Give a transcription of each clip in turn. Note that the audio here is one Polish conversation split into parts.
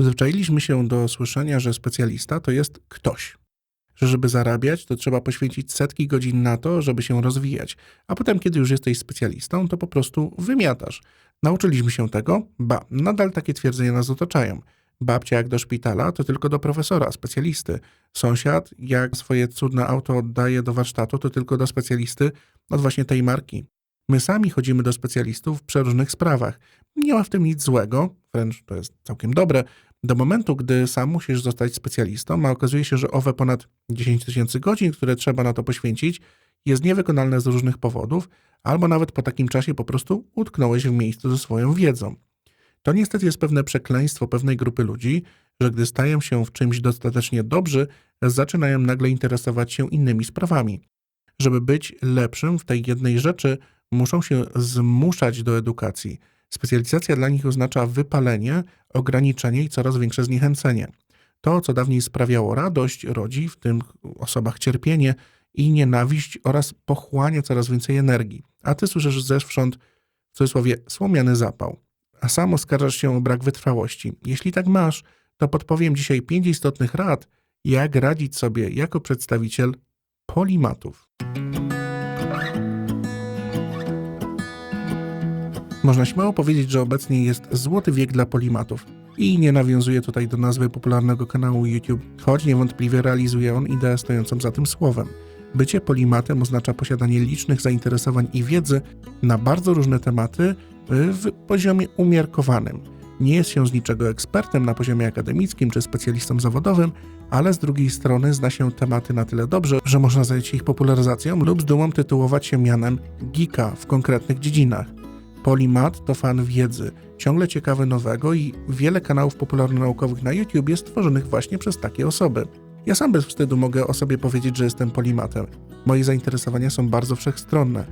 Przyzwyczailiśmy się do słyszenia, że specjalista to jest ktoś. Że żeby zarabiać, to trzeba poświęcić setki godzin na to, żeby się rozwijać. A potem, kiedy już jesteś specjalistą, to po prostu wymiatasz. Nauczyliśmy się tego? Ba, nadal takie twierdzenia nas otaczają. Babcia jak do szpitala, to tylko do profesora, specjalisty. Sąsiad jak swoje cudne auto oddaje do warsztatu, to tylko do specjalisty od właśnie tej marki. My sami chodzimy do specjalistów w przeróżnych sprawach. Nie ma w tym nic złego, wręcz to jest całkiem dobre, do momentu, gdy sam musisz zostać specjalistą, a okazuje się, że owe ponad 10 tysięcy godzin, które trzeba na to poświęcić, jest niewykonalne z różnych powodów, albo nawet po takim czasie po prostu utknąłeś w miejscu ze swoją wiedzą. To niestety jest pewne przekleństwo pewnej grupy ludzi, że gdy stają się w czymś dostatecznie dobrzy, zaczynają nagle interesować się innymi sprawami. Żeby być lepszym w tej jednej rzeczy, muszą się zmuszać do edukacji. Specjalizacja dla nich oznacza wypalenie, ograniczenie i coraz większe zniechęcenie. To, co dawniej sprawiało radość, rodzi w tym osobach cierpienie i nienawiść oraz pochłania coraz więcej energii. A ty słyszysz zewsząd, w cudzysłowie, słomiany zapał. A sam oskarżasz się o brak wytrwałości. Jeśli tak masz, to podpowiem dzisiaj pięć istotnych rad, jak radzić sobie jako przedstawiciel polimatów. Można śmiało powiedzieć, że obecnie jest złoty wiek dla polimatów. I nie nawiązuje tutaj do nazwy popularnego kanału YouTube, choć niewątpliwie realizuje on ideę stojącą za tym słowem. Bycie polimatem oznacza posiadanie licznych zainteresowań i wiedzy na bardzo różne tematy w poziomie umiarkowanym. Nie jest się z niczego ekspertem na poziomie akademickim czy specjalistą zawodowym, ale z drugiej strony zna się tematy na tyle dobrze, że można zająć się ich popularyzacją lub z dumą tytułować się mianem geeka w konkretnych dziedzinach. Polimat to fan wiedzy, ciągle ciekawy nowego i wiele kanałów popularno-naukowych na YouTube jest tworzonych właśnie przez takie osoby. Ja sam bez wstydu mogę o sobie powiedzieć, że jestem polimatem. Moje zainteresowania są bardzo wszechstronne,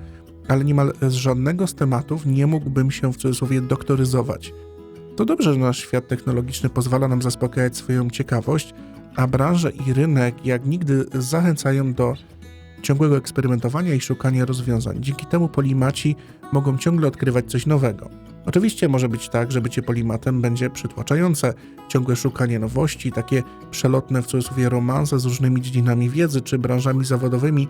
ale niemal z żadnego z tematów nie mógłbym się w cudzysłowie doktoryzować. To dobrze, że nasz świat technologiczny pozwala nam zaspokajać swoją ciekawość, a branże i rynek jak nigdy zachęcają do ciągłego eksperymentowania i szukania rozwiązań. Dzięki temu polimaci mogą ciągle odkrywać coś nowego. Oczywiście może być tak, że bycie polimatem będzie przytłaczające, ciągłe szukanie nowości, takie przelotne w cudzysłowie romanse z różnymi dziedzinami wiedzy czy branżami zawodowymi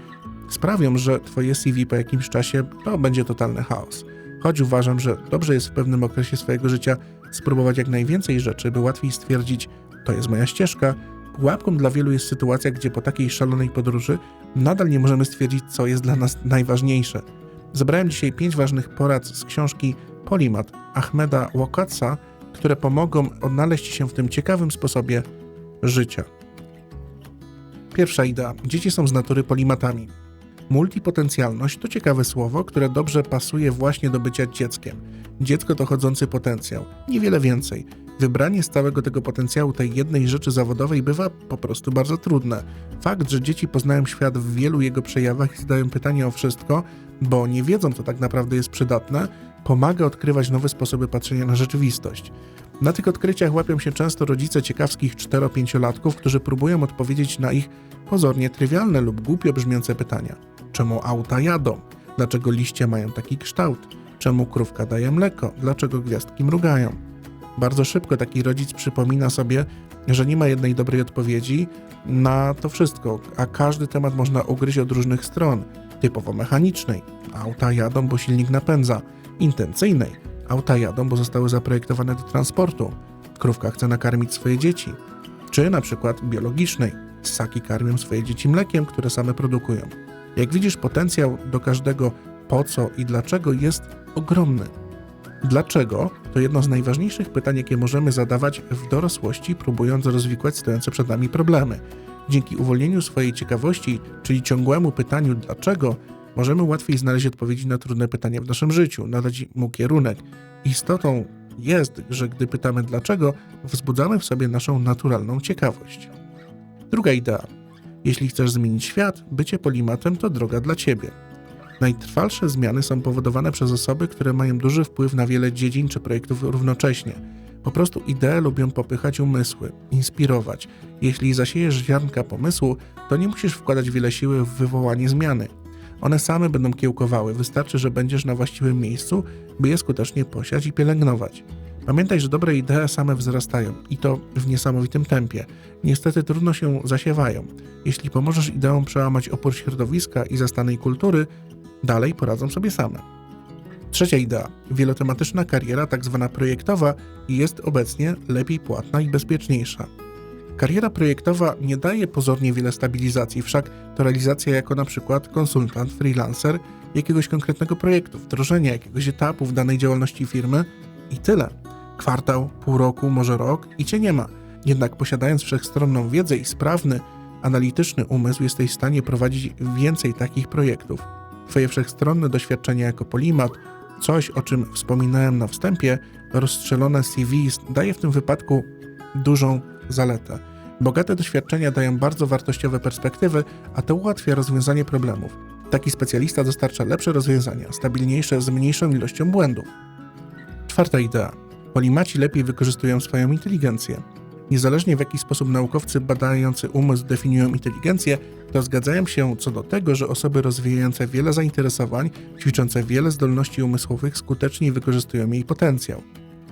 sprawią, że twoje CV po jakimś czasie to będzie totalny chaos. Choć uważam, że dobrze jest w pewnym okresie swojego życia spróbować jak najwięcej rzeczy, by łatwiej stwierdzić, to jest moja ścieżka, Pułapką dla wielu jest sytuacja, gdzie po takiej szalonej podróży nadal nie możemy stwierdzić, co jest dla nas najważniejsze. Zebrałem dzisiaj pięć ważnych porad z książki Polimat Ahmeda Wakatsa, które pomogą odnaleźć się w tym ciekawym sposobie życia. Pierwsza idea. Dzieci są z natury polimatami. Multipotencjalność to ciekawe słowo, które dobrze pasuje właśnie do bycia dzieckiem. Dziecko to chodzący potencjał, niewiele więcej. Wybranie stałego tego potencjału tej jednej rzeczy zawodowej bywa po prostu bardzo trudne. Fakt, że dzieci poznają świat w wielu jego przejawach i zadają pytania o wszystko, bo nie wiedzą, co tak naprawdę jest przydatne, pomaga odkrywać nowe sposoby patrzenia na rzeczywistość. Na tych odkryciach łapią się często rodzice ciekawskich 4-5-latków, którzy próbują odpowiedzieć na ich pozornie trywialne lub głupio brzmiące pytania. Czemu auta jadą? Dlaczego liście mają taki kształt? Czemu krówka daje mleko? Dlaczego gwiazdki mrugają? Bardzo szybko taki rodzic przypomina sobie, że nie ma jednej dobrej odpowiedzi na to wszystko, a każdy temat można ugryźć od różnych stron, typowo mechanicznej. Auta jadą, bo silnik napędza. Intencyjnej. Auta jadą, bo zostały zaprojektowane do transportu. Krówka chce nakarmić swoje dzieci. Czy na przykład biologicznej. Ssaki karmią swoje dzieci mlekiem, które same produkują. Jak widzisz, potencjał do każdego po co i dlaczego jest ogromny. Dlaczego to jedno z najważniejszych pytań, jakie możemy zadawać w dorosłości, próbując rozwikłać stojące przed nami problemy. Dzięki uwolnieniu swojej ciekawości, czyli ciągłemu pytaniu dlaczego, możemy łatwiej znaleźć odpowiedzi na trudne pytania w naszym życiu, nadać mu kierunek. Istotą jest, że gdy pytamy dlaczego, wzbudzamy w sobie naszą naturalną ciekawość. Druga idea. Jeśli chcesz zmienić świat, bycie polimatem to droga dla ciebie. Najtrwalsze zmiany są powodowane przez osoby, które mają duży wpływ na wiele dziedzin czy projektów równocześnie. Po prostu idee lubią popychać umysły, inspirować. Jeśli zasiejesz ziarnka pomysłu, to nie musisz wkładać wiele siły w wywołanie zmiany. One same będą kiełkowały, wystarczy, że będziesz na właściwym miejscu, by je skutecznie posiać i pielęgnować. Pamiętaj, że dobre idee same wzrastają i to w niesamowitym tempie. Niestety trudno się zasiewają. Jeśli pomożesz ideom przełamać opór środowiska i zastanej kultury, dalej poradzą sobie same. Trzecia idea. Wielotematyczna kariera, tak zwana projektowa, jest obecnie lepiej płatna i bezpieczniejsza. Kariera projektowa nie daje pozornie wiele stabilizacji, wszak to realizacja jako na przykład konsultant, freelancer jakiegoś konkretnego projektu, wdrożenia jakiegoś etapu w danej działalności firmy i tyle. Kwartał, pół roku, może rok i cię nie ma. Jednak posiadając wszechstronną wiedzę i sprawny, analityczny umysł, jesteś w stanie prowadzić więcej takich projektów. Twoje wszechstronne doświadczenie jako polimat, coś o czym wspominałem na wstępie, rozstrzelone CV daje w tym wypadku dużą zaletę. Bogate doświadczenia dają bardzo wartościowe perspektywy, a to ułatwia rozwiązanie problemów. Taki specjalista dostarcza lepsze rozwiązania, stabilniejsze z mniejszą ilością błędów. Czwarta idea. Polimaci lepiej wykorzystują swoją inteligencję. Niezależnie w jaki sposób naukowcy badający umysł definiują inteligencję, to zgadzają się co do tego, że osoby rozwijające wiele zainteresowań, ćwiczące wiele zdolności umysłowych skutecznie wykorzystują jej potencjał.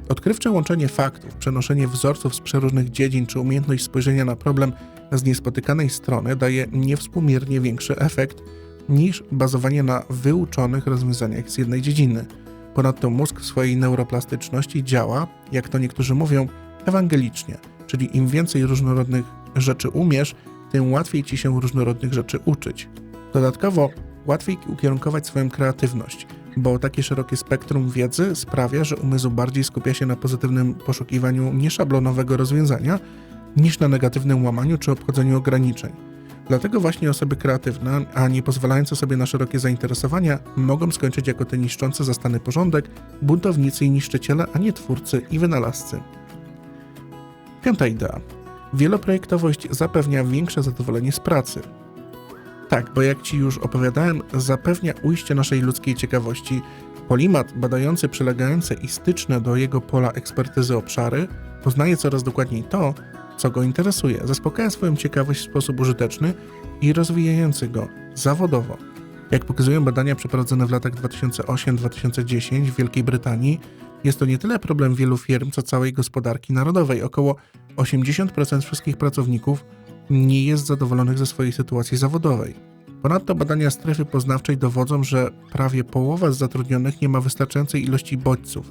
Odkrywcze łączenie faktów, przenoszenie wzorców z przeróżnych dziedzin czy umiejętność spojrzenia na problem z niespotykanej strony daje niewspółmiernie większy efekt niż bazowanie na wyuczonych rozwiązaniach z jednej dziedziny. Ponadto mózg w swojej neuroplastyczności działa, jak to niektórzy mówią, ewangelicznie, czyli im więcej różnorodnych rzeczy umiesz, tym łatwiej ci się różnorodnych rzeczy uczyć. Dodatkowo łatwiej ukierunkować swoją kreatywność, bo takie szerokie spektrum wiedzy sprawia, że umysł bardziej skupia się na pozytywnym poszukiwaniu nieszablonowego rozwiązania niż na negatywnym łamaniu czy obchodzeniu ograniczeń. Dlatego właśnie osoby kreatywne, a nie pozwalające sobie na szerokie zainteresowania, mogą skończyć jako te niszczące zastany porządek, buntownicy i niszczyciele, a nie twórcy i wynalazcy. Piąta idea. Wieloprojektowość zapewnia większe zadowolenie z pracy. Tak, bo jak Ci już opowiadałem, zapewnia ujście naszej ludzkiej ciekawości. Polimat badający przylegające i styczne do jego pola ekspertyzy obszary poznaje coraz dokładniej to, co go interesuje, zaspokaja swoją ciekawość w sposób użyteczny i rozwijający go zawodowo. Jak pokazują badania przeprowadzone w latach 2008-2010 w Wielkiej Brytanii, jest to nie tyle problem wielu firm, co całej gospodarki narodowej. Około 80% wszystkich pracowników nie jest zadowolonych ze swojej sytuacji zawodowej. Ponadto badania strefy poznawczej dowodzą, że prawie połowa z zatrudnionych nie ma wystarczającej ilości bodźców.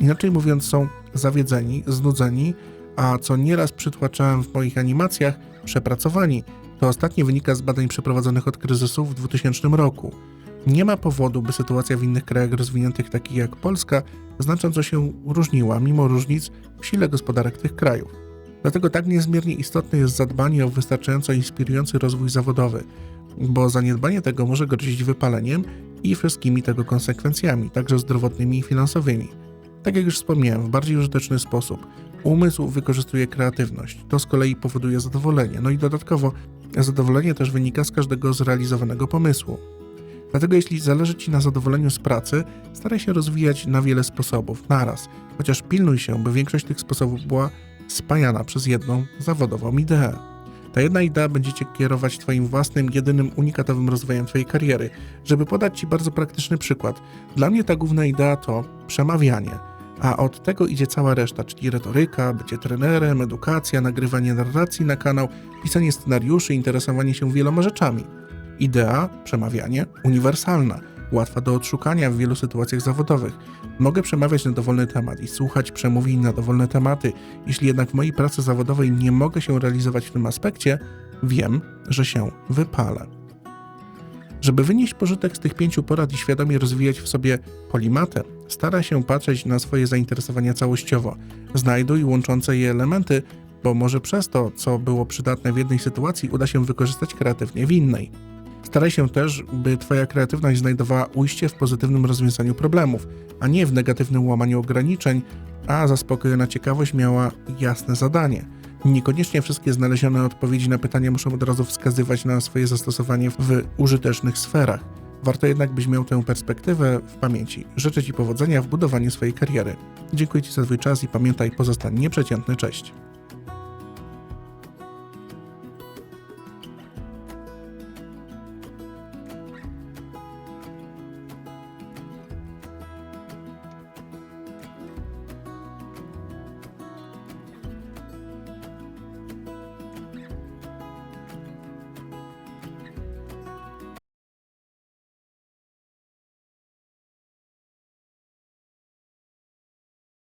Inaczej mówiąc, są zawiedzeni, znudzeni, a co nieraz przytłaczałem w moich animacjach, przepracowani. To ostatnie wynika z badań przeprowadzonych od kryzysu w 2000 roku. Nie ma powodu, by sytuacja w innych krajach rozwiniętych, takich jak Polska, znacząco się różniła, mimo różnic w sile gospodarek tych krajów. Dlatego tak niezmiernie istotne jest zadbanie o wystarczająco inspirujący rozwój zawodowy, bo zaniedbanie tego może grozić wypaleniem i wszystkimi tego konsekwencjami, także zdrowotnymi i finansowymi. Tak jak już wspomniałem, w bardziej użyteczny sposób. Umysł wykorzystuje kreatywność, to z kolei powoduje zadowolenie, no i dodatkowo zadowolenie też wynika z każdego zrealizowanego pomysłu. Dlatego jeśli zależy Ci na zadowoleniu z pracy, staraj się rozwijać na wiele sposobów, naraz, chociaż pilnuj się, by większość tych sposobów była spajana przez jedną zawodową ideę. Ta jedna idea będzie Cię kierować Twoim własnym, jedynym, unikatowym rozwojem Twojej kariery. Żeby podać Ci bardzo praktyczny przykład, dla mnie ta główna idea to przemawianie, a od tego idzie cała reszta, czyli retoryka, bycie trenerem, edukacja, nagrywanie narracji na kanał, pisanie scenariuszy, interesowanie się wieloma rzeczami. Idea, przemawianie, uniwersalna, łatwa do odszukania w wielu sytuacjach zawodowych. Mogę przemawiać na dowolny temat i słuchać przemówień na dowolne tematy. Jeśli jednak w mojej pracy zawodowej nie mogę się realizować w tym aspekcie, wiem, że się wypalę. Żeby wynieść pożytek z tych pięciu porad i świadomie rozwijać w sobie polimatę, stara się patrzeć na swoje zainteresowania całościowo. Znajduj łączące je elementy, bo może przez to, co było przydatne w jednej sytuacji, uda się wykorzystać kreatywnie w innej. Staraj się też, by Twoja kreatywność znajdowała ujście w pozytywnym rozwiązaniu problemów, a nie w negatywnym łamaniu ograniczeń, a zaspokojona ciekawość miała jasne zadanie. Niekoniecznie wszystkie znalezione odpowiedzi na pytania muszą od razu wskazywać na swoje zastosowanie w użytecznych sferach. Warto jednak, byś miał tę perspektywę w pamięci. Życzę Ci powodzenia w budowaniu swojej kariery. Dziękuję Ci za Twój czas i pamiętaj, pozostań nieprzeciętny. Cześć.